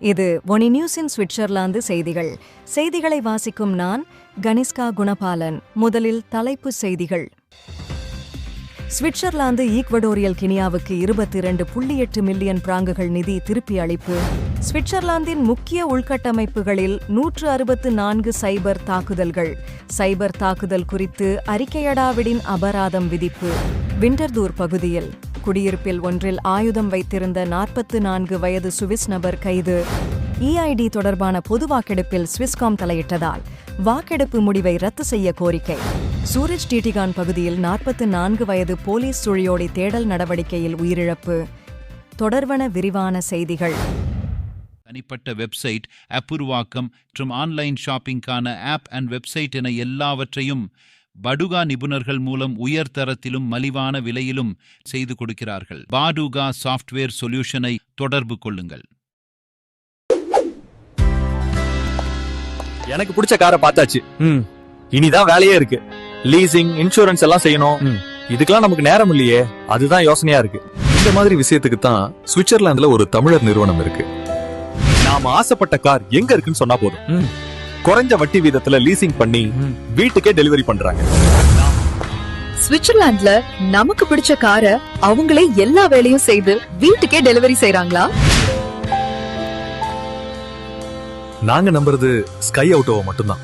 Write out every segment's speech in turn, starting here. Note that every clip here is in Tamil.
இது ஒனி நியூஸின் சுவிட்சர்லாந்து செய்திகள். செய்திகளை வாசிக்கும் நான் கனிஷ்கா குணபாலன். முதலில் தலைப்பு செய்திகள். சுவிட்சர்லாந்து ஈக்வடோரியல் கினியாவுக்கு இருபத்தி இரண்டு புள்ளி எட்டு மில்லியன் பிராங்குகள் நிதி திருப்பி அளிப்பு. சுவிட்சர்லாந்தின் முக்கிய உள்கட்டமைப்புகளில் நூற்று அறுபத்து நான்கு சைபர் தாக்குதல்கள். சைபர் தாக்குதல் குறித்து அறிக்கையடாவிடின் அபராதம் விதிப்பு. விண்டர்தூர் பகுதியில். குடியிருப்பில் ஒன்றில் ஆயுதம் வைத்திருந்த நாற்பத்து நான்கு வயது சுவிஸ் நபர் கைது. இஐடி தொடர்பான பொது வாக்கெடுப்பில் ஸ்விஸ்காம் தலையிட்டதால் வாக்கெடுப்பு முடிவை ரத்து செய்ய கோரிக்கை. சூரஜ் டிடிகான் பகுதியில் நாற்பத்து நான்கு வயது போலீஸ் சுழியோடி தேடல் நடவடிக்கையில் உயிரிழப்பு. தொடர்வன விரிவான செய்திகள். தனிப்பட்ட வெப்சைட் அப்புருவாக்கம் மற்றும் ஆன்லைன் ஷாப்பிங்கான ஆப் அண்ட் வெப்சைட் என எல்லாவற்றையும் படுகா நிபுணர்கள் மூலம் உயர் தரத்திலும் மலிவான விலையிலும் செய்து கொடுக்கிறார்கள். பாடுகா சாஃப்ட்வேர் சொல்யூஷனை தொடர்பு கொள்ளுங்கள். எனக்கு பிடிச்ச காரை பார்த்தாச்சு. ம். இனிதான் வேலையே இருக்கு. லீசிங் இன்சூரன்ஸ் எல்லாம் செய்யணும். ம், இதுக்கெல்லாம் நமக்கு நேரம் இல்லையே. அதுதான் யோசனையா இருக்கு. இந்த மாதிரி விஷயத்துக்கு தான் சுவிட்சர்லாந்துல ஒரு தமிழர் நிறுவனம் இருக்கு. நாம ஆசைப்பட்ட கார் எங்க இருக்குன்னு சொன்னா போதும். ம். குறைஞ்ச வட்டி வீதத்துல லீசிங் பண்ணி. வீட்டுக்கே டெலிவரி பண்றாங்க. சுவிட்சர்லாந்துல நமக்கு பிடிச்ச காரை அவங்களே எல்லா வேலையும் செய்து வீட்டுக்கே டெலிவரி செய்றாங்களா? நாங்க நம்புறது ஸ்கை அவுட்டோவை மட்டும்தான்.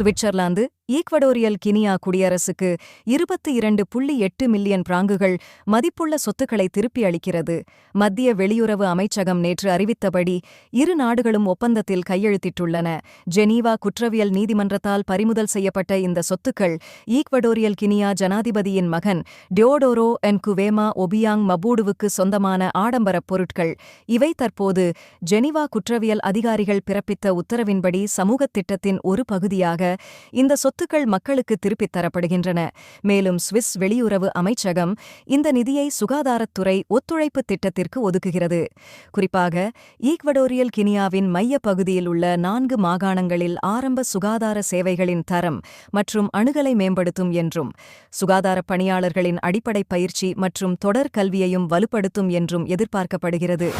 சுவிட்சர்லாந்து ஈக்வடோரியல் கினியா குடியரசுக்கு இருபத்தி இரண்டு புள்ளி எட்டு மில்லியன் பிராங்குகள் மதிப்புள்ள சொத்துக்களை திருப்பி அளிக்கிறது. மத்திய வெளியுறவு அமைச்சகம் நேற்று அறிவித்தபடி இரு நாடுகளும் ஒப்பந்தத்தில் கையெழுத்திட்டுள்ளன. ஜெனீவா குற்றவியல் நீதிமன்றத்தால் பறிமுதல் செய்யப்பட்ட இந்த சொத்துக்கள் ஈக்வடோரியல் கினியா ஜனாதிபதியின் மகன் டியோடோரோ என் குவேமா ஒபியாங் மபூடுவுக்கு சொந்தமான ஆடம்பரப் பொருட்கள். இவை தற்போது ஜெனீவா குற்றவியல் அதிகாரிகள் பிறப்பித்த உத்தரவின்படி சமூகத் திட்டத்தின் ஒரு பகுதியாக இந்த சொத்து சொத்துக்கள் மக்களுக்கு திருப்பித் தரப்படுகின்றன. மேலும் சுவிஸ் வெளியுறவு அமைச்சகம் இந்த நிதியை சுகாதாரத்துறை ஒத்துழைப்பு திட்டத்திற்கு ஒதுக்குகிறது. குறிப்பாக ஈக்வடோரியல் கினியாவின் மையப் பகுதியில் உள்ள நான்கு மாகாணங்களில் ஆரம்ப சுகாதார சேவைகளின் தரம் மற்றும் அணுகலை மேம்படுத்தும் என்றும் சுகாதாரப் பணியாளர்களின் அடிப்படை பயிற்சி மற்றும் தொடர் கல்வியையும் வலுப்படுத்தும் என்றும் எதிர்பார்க்கப்படுகிறது.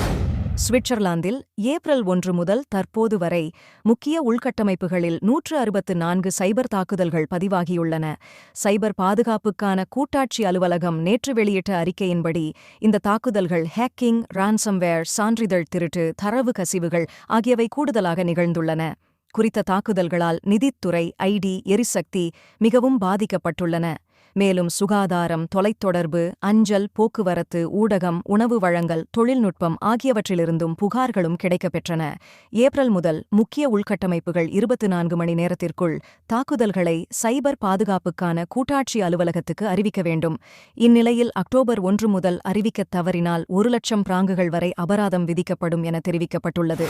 சுவிட்சர்லாந்தில் ஏப்ரல் ஒன்று முதல் தற்போது வரை முக்கிய உள்கட்டமைப்புகளில் நூற்று அறுபத்து நான்கு சைபர் தாக்குதல்கள் பதிவாகியுள்ளன. சைபர் பாதுகாப்புக்கான கூட்டாட்சி அலுவலகம் நேற்று வெளியிட்ட அறிக்கையின்படி இந்த தாக்குதல்கள் ஹேக்கிங் ரான்சம்வேர் சான்றிதழ் திருட்டு தரவு கசிவுகள் ஆகியவை கூடுதலாக நிகழ்ந்துள்ளன. குறித்த தாக்குதல்களால் நிதித்துறை ஐடி எரிசக்தி மிகவும் பாதிக்கப்பட்டுள்ளன. மேலும் சுகாதாரம் தொலைத்தொடர்பு அஞ்சல் போக்குவரத்து ஊடகம் உணவு வழங்கல் தொழில்நுட்பம் ஆகியவற்றிலிருந்தும் புகார்களும் கிடைக்கப்பெற்றன. ஏப்ரல் முதல் முக்கிய உள்கட்டமைப்புகள் இருபத்து நான்கு மணி நேரத்திற்குள் தாக்குதல்களை சைபர் பாதுகாப்புக்கான கூட்டாட்சி அலுவலகத்துக்கு அறிவிக்க வேண்டும். இந்நிலையில் அக்டோபர் ஒன்று முதல் அறிவிக்கத் தவறினால் ஒரு லட்சம் பிராங்குகள் வரை அபராதம் விதிக்கப்படும் என தெரிவிக்கப்பட்டுள்ளது.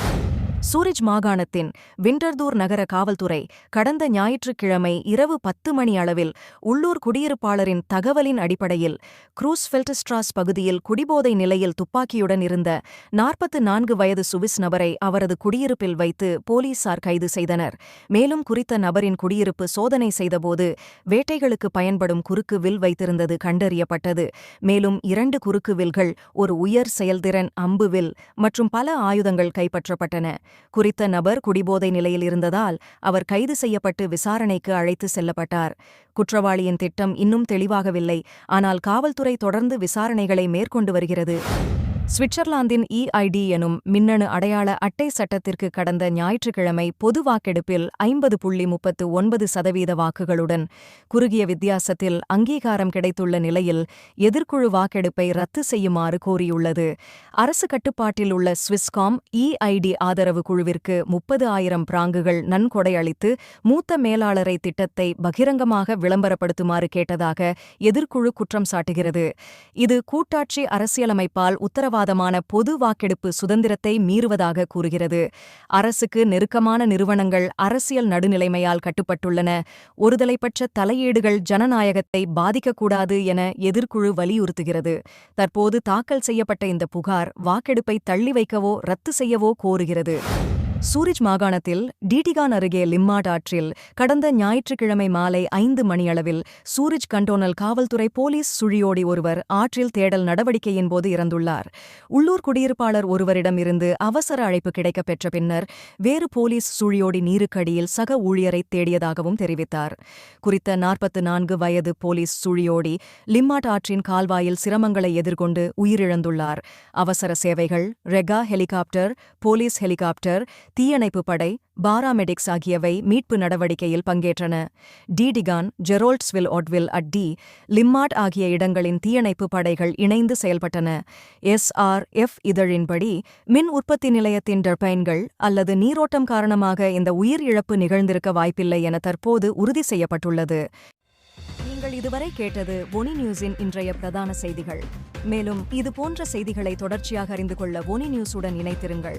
சூரிஜ் மாகாணத்தின் விண்டர்தூர் நகர காவல்துறை கடந்த ஞாயிற்றுக்கிழமை இரவு பத்து மணி அளவில் உள்ளூர் குடியிருப்பாளரின் தகவலின் அடிப்படையில் க்ரூஸ் ஃபெல்டஸ்ட்ராஸ் பகுதியில் குடிபோதை நிலையில் துப்பாக்கியுடன் இருந்த நாற்பத்து நான்கு வயது சுவிஸ் நபரை அவரது குடியிருப்பில் வைத்து போலீசார் கைது செய்தனர். மேலும் குறித்த நபரின் குடியிருப்பு சோதனை செய்தபோது வேட்டைகளுக்கு பயன்படும் குறுக்கு வில் வைத்திருந்தது கண்டறியப்பட்டது. மேலும் இரண்டு குறுக்கு வில்கள் ஒரு உயர் செயல்திறன் அம்பு வில் மற்றும் பல ஆயுதங்கள் கைப்பற்றப்பட்டன. குறித்த நபர் குடிபோதை நிலையில் இருந்ததால் அவர் கைது செய்யப்பட்டு விசாரணைக்கு அழைத்து செல்லப்பட்டார். குற்றவாளியின் திட்டம் இன்னும் தெளிவாகவில்லை. ஆனால் காவல்துறை தொடர்ந்து விசாரணைகளை மேற்கொண்டு வருகிறது. சுவிட்சர்லாந்தின் இஐடி எனும் மின்னணு அடையாள அட்டை சட்டத்திற்கு கடந்த ஞாயிற்றுக்கிழமை பொது வாக்கெடுப்பில் ஐம்பது புள்ளி முப்பத்து ஒன்பது சதவீத வாக்குகளுடன் குறுகிய வித்தியாசத்தில் அங்கீகாரம் கிடைத்துள்ள நிலையில் எதிர்க்குழு வாக்கெடுப்பை ரத்து செய்யுமாறு கோரியுள்ளது. அரசு கட்டுப்பாட்டில் உள்ள ஸ்விஸ்காம் இஐடி ஆதரவு குழுவிற்கு முப்பது ஆயிரம் பிராங்குகள் நன்கொடை அளித்து மூத்த மேலாளரை திட்டத்தை பகிரங்கமாக விளம்பரப்படுத்துமாறு கேட்டதாக எதிர்க்குழு குற்றம் சாட்டுகிறது. இது கூட்டாட்சி அரசியலமைப்பால் உத்தரவாதம் பயங்கரவாதமான பொது வாக்கெடுப்பு சுதந்திரத்தை மீறுவதாக கூறுகிறது. அரசுக்கு நெருக்கமான நிறுவனங்கள் அரசியல் நடுநிலைமையால் கட்டுப்பட்டுள்ளன. ஒருதலைப்பட்ச தலையீடுகள் ஜனநாயகத்தை பாதிக்கக்கூடாது என எதிர்க்குழு வலியுறுத்துகிறது. தற்போது தாக்கல் செய்யப்பட்ட இந்த புகார் வாக்கெடுப்பை தள்ளி வைக்கவோ ரத்து செய்யவோ கோருகிறது. சூரிஜ் மாகாணத்தில் டிடிகான் அருகே லிம்மாட் ஆற்றில் கடந்த ஞாயிற்றுக்கிழமை மாலை ஐந்து மணியளவில் சூரிஜ் கண்டோனல் காவல்துறை போலீஸ் சுழியோடி ஒருவர் ஆற்றில் தேடல் நடவடிக்கையின் போது இறந்துள்ளார். உள்ளூர் குடியிருப்பாளர் ஒருவரிடம் இருந்து அவசர அழைப்பு கிடைக்கப் பெற்ற பின்னர் வேறு போலீஸ் சுழியோடி நீருக்கடியில் சக ஊழியரை தேடியதாகவும் தெரிவித்தார். குறித்த நாற்பத்து நான்கு வயது போலீஸ் சுழியோடி லிம்மாட் ஆற்றின் கால்வாயில் சிரமங்களை எதிர்கொண்டு உயிரிழந்துள்ளார். அவசர சேவைகள் ரெகா ஹெலிகாப்டர் போலீஸ் ஹெலிகாப்டர் தீயணைப்பு படை பாராமெடிக்ஸ் ஆகியவை மீட்பு நடவடிக்கையில் பங்கேற்றன. டிடிகான் ஜெரோல்ட்ஸ்வில் ஒட்வில் அட்டி லிம்மாட் ஆகிய இடங்களின் தீயணைப்பு படைகள் இணைந்து செயல்பட்டன. SR F. இதழின்படி மின் உற்பத்தி நிலையத்தின் டர்பைன்கள் அல்லது நீரோட்டம் காரணமாக இந்த உயிர் இழப்பு நிகழ்ந்திருக்க வாய்ப்பில்லை என தற்போது உறுதி செய்யப்பட்டுள்ளது. நீங்கள் இதுவரை கேட்டது ஒனி நியூஸின் இன்றைய பிரதான செய்திகள். மேலும் இது போன்ற செய்திகளை தொடர்ச்சியாக அறிந்து கொள்ள ஒனி நியூஸுடன் இணைத்திருங்கள்